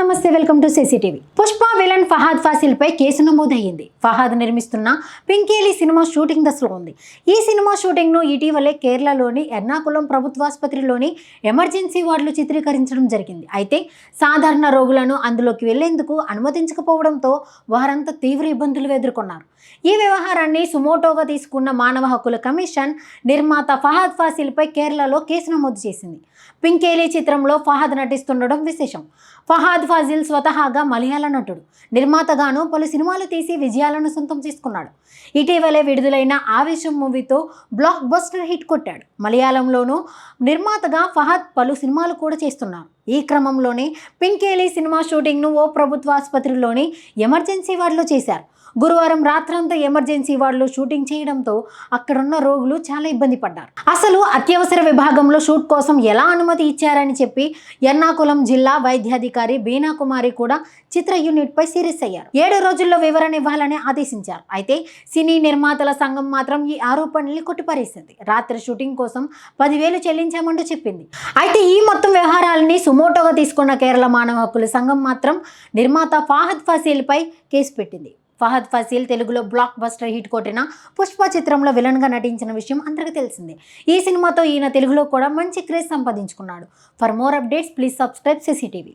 నమస్తే welcome to CCTV Pushpa villain Fahadh Faasil pi case నమోదయ్యింది. ఫహాద్ నిర్మిస్తున్న పింకేలి సినిమా షూటింగ్ దశలో ఉంది. ఈ సినిమా షూటింగ్ను ఇటీవలే కేరళలోని ఎర్నాకుళం ప్రభుత్వాసుపత్రిలోని ఎమర్జెన్సీ వార్డులు చిత్రీకరించడం జరిగింది. అయితే సాధారణ రోగులను అందులోకి వెళ్ళేందుకు అనుమతించకపోవడంతో వారంతా తీవ్ర ఇబ్బందులు ఎదుర్కొన్నారు. ఈ వ్యవహారాన్ని సుమోటోగా తీసుకున్న మానవ హక్కుల కమిషన్ నిర్మాత ఫహాద్ ఫాసిల్పై కేరళలో కేసు నమోదు చేసింది. పింకేలి చిత్రంలో ఫహాద్ నటిస్తుండడం విశేషం. ఫహాద్ ఫాజిల్ స్వతహాగా మలయాళ నటుడు నిర్మాతగాను పలు సినిమాలు తీసి విజయాలను సొంతం చేసుకున్నాడు. ఇటీవలే విడుదలైన ఆవేశం మూవీతో బ్లాక్ బస్టర్ హిట్ కొట్టాడు. మలయాళంలోనూ నిర్మాతగా ఫహాద్ పలు సినిమాలు కూడా చేస్తున్నారు. ఈ క్రమంలోనే పింకేలి సినిమా షూటింగ్ను ఓ ప్రభుత్వ ఆసుపత్రిలోని ఎమర్జెన్సీ వార్డులో చేశారు. గురువారం రాత్రంతా ఎమర్జెన్సీ వార్డులో షూటింగ్ చేయడంతో అక్కడున్న రోగులు చాలా ఇబ్బంది పడ్డారు. అసలు అత్యవసర విభాగంలో షూట్ కోసం ఎలా అనుమతి ఇచ్చారని చెప్పి ఎర్నాకుళం జిల్లా వైద్యాధికారి బీనా కుమారి కూడా చిత్ర యూనిట్ పై సీరియస్ అయ్యారు. ఏడు రోజుల్లో వివరణ ఇవ్వాలని ఆదేశించారు. అయితే సినీ నిర్మాతల సంఘం మాత్రం ఈ ఆరోపణల్ని కొట్టిపారేసింది. రాత్రి షూటింగ్ కోసం పదివేలు చెల్లించామంటూ చెప్పింది. అయితే ఈ మొత్తం వ్యవహారాలని సుమోటోగా తీసుకున్న కేరళ మానవ హక్కుల సంఘం మాత్రం నిర్మాత ఫాహద్ ఫసీల్ పై కేసు పెట్టింది. ఫహద్ ఫసీల్ తెలుగులో బ్లాక్ బస్టర్ హిట్ కొట్టిన పుష్ప చిత్రంలో విలన్గా నటించిన విషయం అందరికీ తెలిసిందే. ఈ సినిమాతో ఈయన తెలుగులో కూడా మంచి క్రేజ్ సంపాదించుకున్నాడు. For more updates please subscribe CCTV.